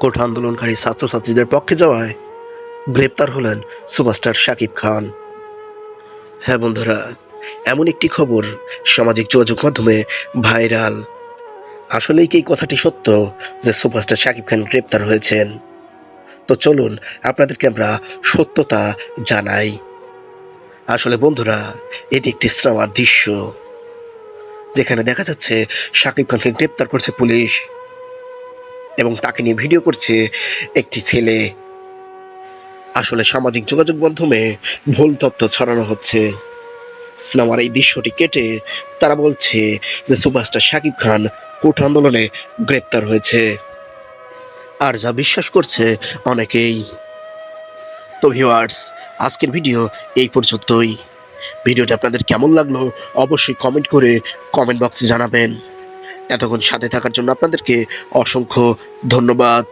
Court আন্দোলনকারী ছাত্রছাত্রীদের পক্ষে যাওয়ায় গ্রেপ্তার হলেন সুপারস্টার শাকিব খান। হ্যাঁ বন্ধুরা, এমন একটি খবর সামাজিক যোগাযোগ মাধ্যমে ভাইরাল। আসলেই কি কথাটি সত্য যে সুপারস্টার শাকিব খান গ্রেপ্তার হয়েছেন? তো চলুন, আপনাদেরকে আমরা সত্যতা জানাই। আসলে বন্ধুরা, এটি একটি সিনেমার দৃশ্য, যেখানে দেখা যাচ্ছে শাকিব খানকে গ্রেপ্তার করছে পুলিশ এবং তাকে নিয়ে ভিডিও করছে একটি ছেলে। আসলে সামাজিক যোগাযোগ মাধ্যমে ভুল তথ্য ছড়ানো হচ্ছে। সিনেমার এই দৃশ্যটি কেটে তারা বলছে যে সুপারস্টার শাকিব খান কোর্ট আন্দোলনে গ্রেপ্তার হয়েছে। আর যা বিশ্বাস করছে অনেকেই। তো ভিউয়ার্স আজকের ভিডিও এই পর্যন্তই। ভিডিওটা আপনাদের কেমন লাগল অবশ্যই কমেন্ট করে কমেন্ট বক্সে জানাবেন। এতক্ষণ সাথে থাকার জন্য আপনাদেরকে অসংখ্য ধন্যবাদ।